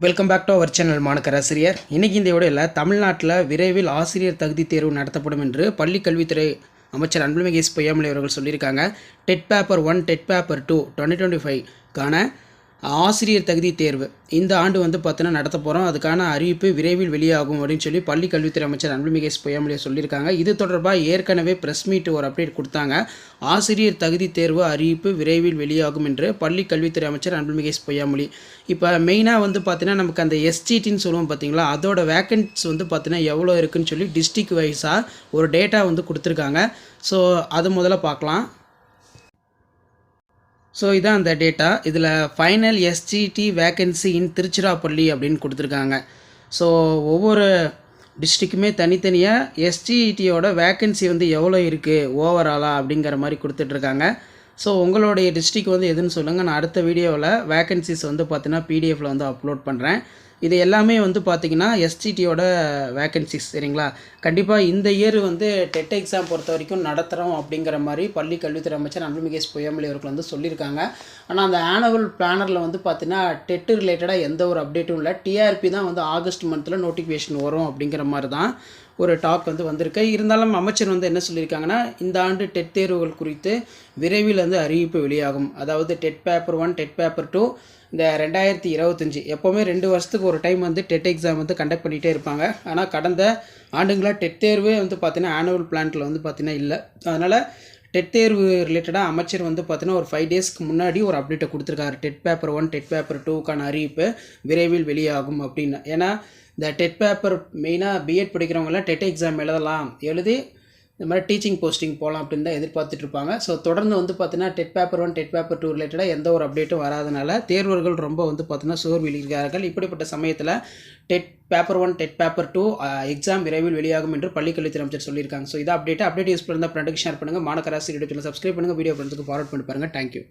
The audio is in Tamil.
Welcome back to our channel மாணக்கராசிரியர் இன்றைக்கி இந்த உடையில் தமிழ்நாட்டில் விரைவில் ஆசிரியர் தகுதி தேர்வு நடத்தப்படும் என்று பள்ளி கல்வித்துறை அமைச்சர் அன்புமிகு எஸ் பொய்யாமலை அவர்கள் சொல்லியிருக்காங்க. TET paper one TET paper two twenty twenty ஃபைவ்க்கான ஆசிரியர் தகுதி தேர்வு. இந்த ஆண்டு வந்து பார்த்தினா நடத்த போகிறோம் அதுக்கான அறிவிப்பு விரைவில் வெளியாகும் அப்படின்னு சொல்லி பள்ளி கல்வித்துறை அமைச்சர் அன்புமிகு எஸ் சொல்லியிருக்காங்க. இது தொடர்பாக ஏற்கனவே ப்ரெஸ் மீட் ஒரு அப்டேட் கொடுத்தாங்க. ஆசிரியர் தகுதி தேர்வு அறிவிப்பு விரைவில் வெளியாகும் என்று பள்ளி கல்வித்துறை அமைச்சர் அன்புமிகு எஸ் பொய்யாமொழி. இப்போ மெயினாக வந்து பார்த்தீங்கன்னா நமக்கு அந்த எஸ்டிடின்னு சொல்லுவோம் பார்த்தீங்களா? அதோட வேக்கன்ஸ் வந்து பார்த்தீங்கன்னா எவ்வளோ இருக்குன்னு சொல்லி டிஸ்ட்ரிக் வைஸாக ஒரு டேட்டா வந்து கொடுத்துருக்காங்க. ஸோ அது முதல்ல பார்க்கலாம். ஸோ இதான் அந்த டேட்டா இதில் final SGT vacancy in Tiruchirappalli அப்படின்னு கொடுத்துருக்காங்க. ஸோ ஒவ்வொரு டிஸ்ட்ரிக்குமே தனித்தனியாக எஸ்டிஇடியோட வேக்கன்சி வந்து எவ்வளோ இருக்குது ஓவராலாக அப்படிங்கிற மாதிரி கொடுத்துட்ருக்காங்க. ஸோ உங்களுடைய டிஸ்ட்ரிக் வந்து எதுன்னு சொல்லுங்கள் நான் அடுத்த வீடியோவில் வேக்கன்சிஸ் வந்து பார்த்தீங்கன்னா பிடிஎஃப்பில் வந்து அப்லோட் பண்ணுறேன் இது எல்லாமே வந்து பார்த்தீங்கன்னா எஸ்டிடியோட வேக்கன்சிஸ் சரிங்களா? கண்டிப்பாக இந்த இயர் வந்து டெட் எக்ஸாம் பொறுத்த வரைக்கும் நடத்துகிறோம் அப்படிங்கிற மாதிரி பள்ளி கல்வித்துறை அமைச்சர் அன்புமிகேஷ் பொய்யாமொழி அவர்கள் வந்து சொல்லியிருக்காங்க. ஆனால் அந்த ஆனுவல் பிளானரில் வந்து பார்த்தீங்கன்னா டெட்டு ரிலேட்டடாக எந்த ஒரு அப்டேட்டும் இல்லை. டிஆர்பி தான் வந்து ஆகஸ்ட் மந்தில் நோட்டிஃபிகேஷன் வரும் அப்படிங்கிற மாதிரி தான் ஒரு டாக் வந்து வந்திருக்கு. இருந்தாலும் அமைச்சர் வந்து என்ன சொல்லியிருக்காங்கன்னா இந்த ஆண்டு டெட் தேர்வுகள் குறித்து விரைவில் வந்து அறிவிப்பு வெளியாகும். அதாவது TET paper one TET paper two இந்த ரெண்டாயிரத்தி இருபத்தஞ்சி எப்போவுமே ரெண்டு வருஷத்துக்கு ஒரு டைம் வந்து டெட் எக்ஸாம் வந்து கண்டக்ட் பண்ணிகிட்டே இருப்பாங்க. ஆனால் கடந்த ஆண்டுங்களாக டெட் தேர்வே வந்து பார்த்திங்கன்னா ஆனுவல் பிளான்ட்டில் வந்து பார்த்தீங்கன்னா இல்லை. அதனால் டெட் தேர்வு ரிலேட்டடாக அமைச்சர் வந்து பார்த்தீங்கன்னா ஒரு ஃபைவ் டேஸ்க்கு முன்னாடி ஒரு அப்டேட்டை கொடுத்துருக்காரு. TET paper one TET paper டூக்கான அறிவிப்பு விரைவில் வெளியாகும் அப்படின்னு. ஏன்னா இந்த டெட் பேப்பர் மெயினாக பிஎட் படிக்கிறவங்களாம் டெட் எக்ஸாம் எழுதலாம். எழுதி இந்த மாதிரி டீச்சிங் போஸ்டிங் போகலாம் அப்படின்னு தான் எதிர்பார்த்துட்டு இருப்பாங்க. ஸோ தொடர்ந்து வந்து பார்த்தீங்கன்னா TET paper one TET paper two ரிலேட்டடாக எந்த ஒரு அப்டேட்டும் வராதனால தேர்வர்கள் ரொம்ப வந்து பார்த்தீங்கன்னா சோர்வில் இருக்கிறார்கள் இப்படிப்பட்ட சமயத்தில் TET paper one TET paper two exam விரைவில் வெளியாகும் என்று பள்ளிக்கல்வித்துறை அமைச்சர் சொல்லியிருக்காங்க. ஸோ இதை அப்டேட் அப்டேட் யூஸ் பண்ணி ஃப்ரெண்டுக்கு ஷேர் பண்ணுங்கள் மாணக்கராசி யூடியூப் சப்ஸ்கிரைப் பண்ணுங்கள் வீடியோ ஃப்ரெண்ட்ஸுக்கு ஃபார்வர்ட் பண்ணி பாருங்கள் தேங்க்யூ